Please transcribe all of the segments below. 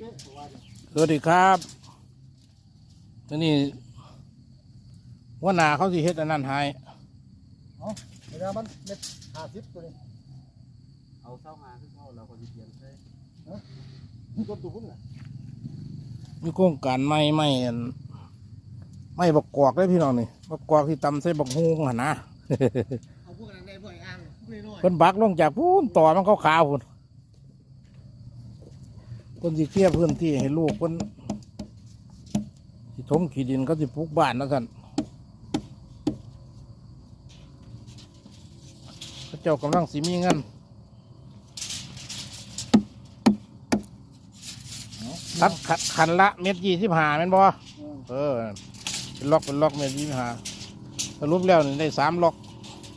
สวัสดีครับตัวนี้ว่าหนาเขาสิเฮ็ดอันนั้นให้เอาเวลามันเม็ดห้าสิบตัวนี้เอาเศร้ามาคือเขาเราคนเปลี่ยนใช่ต้นตุ่นน่ะมีโครงการใหม่ใหม่อันไม่บักกอกเลยพี่น้องนี่บักกอกที่ตำใส่บักฮุงหั่นนะเอาพวกนั้นได้พวกอ่างพวกนี้น้อยเพิ่นบักลงจากพูนต่อมันขาวๆพุ่น เพิ่นสิเคลียร์พื้นที่ให้ลูกเพิ่นสิถมขี้ดินเขาสิปลูกบ้านนะท่านพระเจ้ากำลังสิมีเงินคัดขัดขันละเม็ดยี่สิบห้าแม่นบ่เออ เป็นล็อกเป็นล็อกเม็ดยี่สิบห้าสรุปแล้วนี่ได้สามล็อก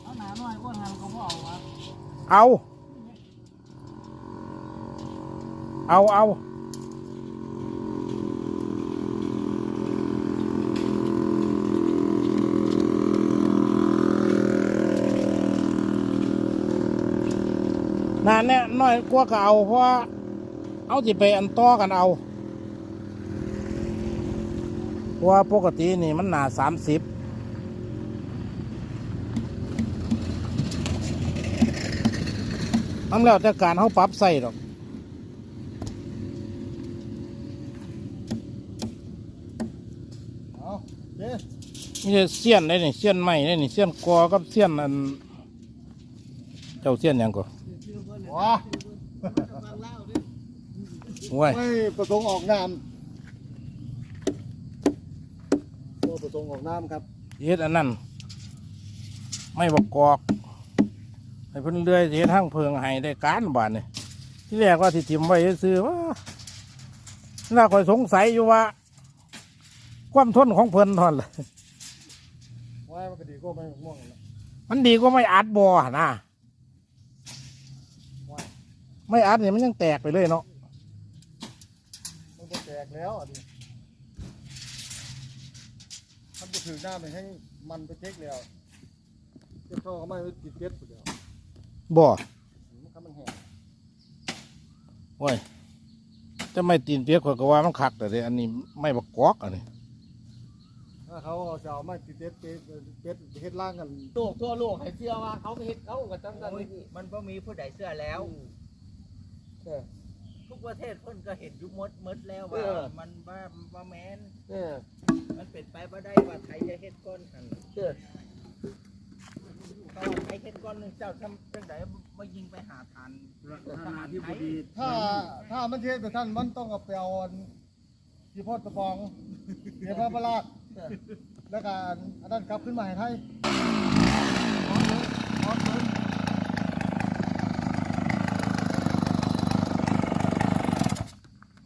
เอาหนาน้อยอ้วนงานเขาก็เอาวะเอา เอาเอานานเนี่ยน้อยกว่าก็เอาเพราะเอาจิไปอันต่อกันเอาเพราะว่าปกตินี่มันหนาสามสิบทำแล้วแต่การเขาปรับใส่ดอก เอาเจ๊ ไม่ใช่เสี้ยนได้นี่เสี้ยนใหม่ได้นี่เสี้ยนกอกับเสี้ยนอัน เจ้าเสี้ยนหยังก็ว้าโว้ยไม่ประสงค์ออกน้ำตัวประสงค์ออกน้ำครับเฮ็ดอันนั้นไม่บอกกอกให้เพิ่นเลื่อยสิเฮ็ดทางเพิงให้ได้การบาดนี่ที่แรกว่าที่ทิมไว้ซื้อๆว่าน่าคอยสงสัยอยู่ว่า ความทนของเพิ่นทอนล่ะ ว่ามันก็ดีก็ไม่ม่วงนะมันดีกว่าไม่อัดบ่หั่นนะว่าไม่อัดนี่มันยังแตกไปเลยเนาะมันจะแตกแล้วอันนี้มันจะถือหน้ามันให้มันไปเช็คแล้วเจ้าท่อเขาไม่ติดเก็ดสุดเดียวบ่มันก็มันแห้งโว้ยจะไม่ตีนเปียกข่อยก็ว่ามันคักแต่เดะอันนี้ไม่บักกอกอันนี้ ถ้าเขาเอาจะเอาไม้ติดเก็ดเป็ดเป็ดเฮ็ดล่างกันโลกทั่วโลกให้เชื่อว่าเขาก็เฮ็ดเขาก็จังกันโอ้ยมันก็มีผู้ใดเสื้อแล้ว เออ ทุกประเทศเพิ่นก็เห็นอยุมดมดแล้วเอว่าอมันว่าว่าแมนเนี่ยมันเป็นไปบ่ได้ว่าไทยจะเฮ็ดก้อนหันเออเพราะว่าไทยเฮ็ดก้อนหนึงเจ้าทำจังไดมายิงไปหาทานทหารไทยถ้าถ้ามันเทศแต่ท่านมันต้องเอาไปเอาอันที่พ่อตะบองเดี๋ยวพระประหลาด แล้วก็อันอันนั้นกลับขึ้นมาให้ไทยขอเลยขอเลย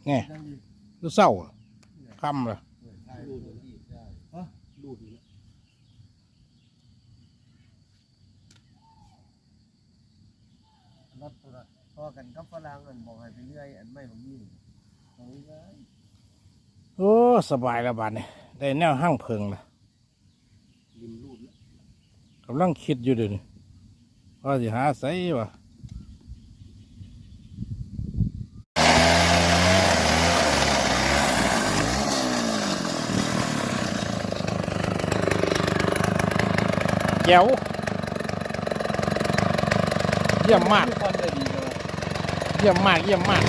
ไงยังดีดูเศร้าอะคำเลยใช่ฮะดูดีนัดตัวนั้นพอกันกับฝรั่งมันบอกให้ไปเรื่อยอันไม่ผมมีเอาไว้โอ้ สบายแล้วบาดนี่ ได้แนวห้างเพิงละกำลังคิดอยู่เดี๋ยวนี้ว่าสิหาใส่วะแก้วเยี่ยมมาก เยี่ยมมาก เยี่ยมมาก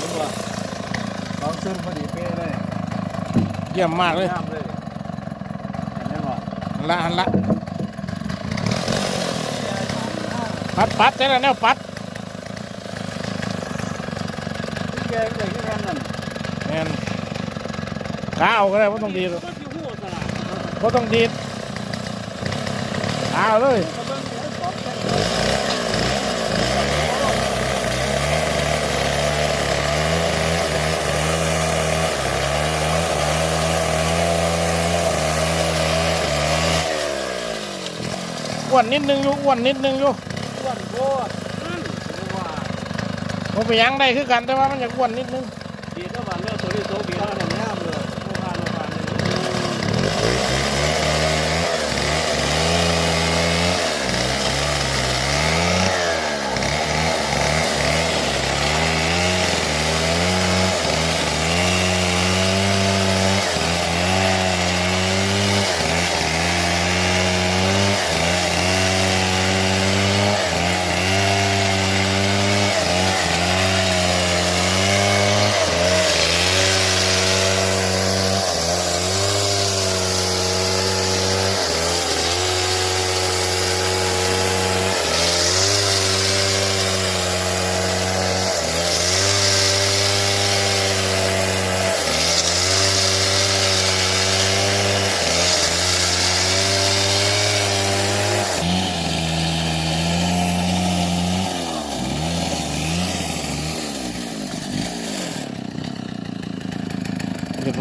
รู้ป่ะสองซึ่งพอดีเป๊ะเลย เยี่ยมมากเลยงามเลยเห็นไหมบ่หันละหันละปัดปัดแต่ละแนวปัดที่แกเลยที่แทนนั่นแมนขาเอาก็ได้ไม่ต้องดีหรอกก็อยู่หัวสนามไม่ต้องดีดขาเอาเลย ก็เบิ่งอยู่สองแค่ อ้ วนนิดนึงอยู่อ้วนนิดนึงอยู่อ้วนโคตรนั่นผมว่าผมไปยังได้คือกันแต่ว่ามันอยากอ้วนนิดนึงดีแล้วบ้านเลือกตัวนี้โซบีแล้วเนี่ยงามเลยโคตรผ่านโคตรผ่านเลย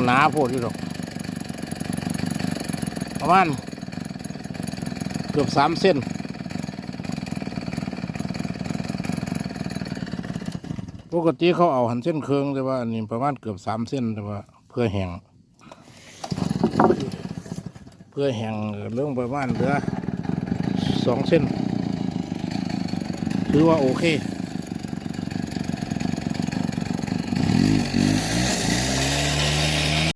หนาโพดอยู่ดอกประมาณเกือบสามเส้นปกติเขาเอาหันเส้นเคืองแต่ว่าอันนี้ประมาณเกือบสามเส้นแต่ว่าเพื่อแห้งเพื่อแห้งเรื่องประมาณเหลือสองเส้นถือว่าโอเค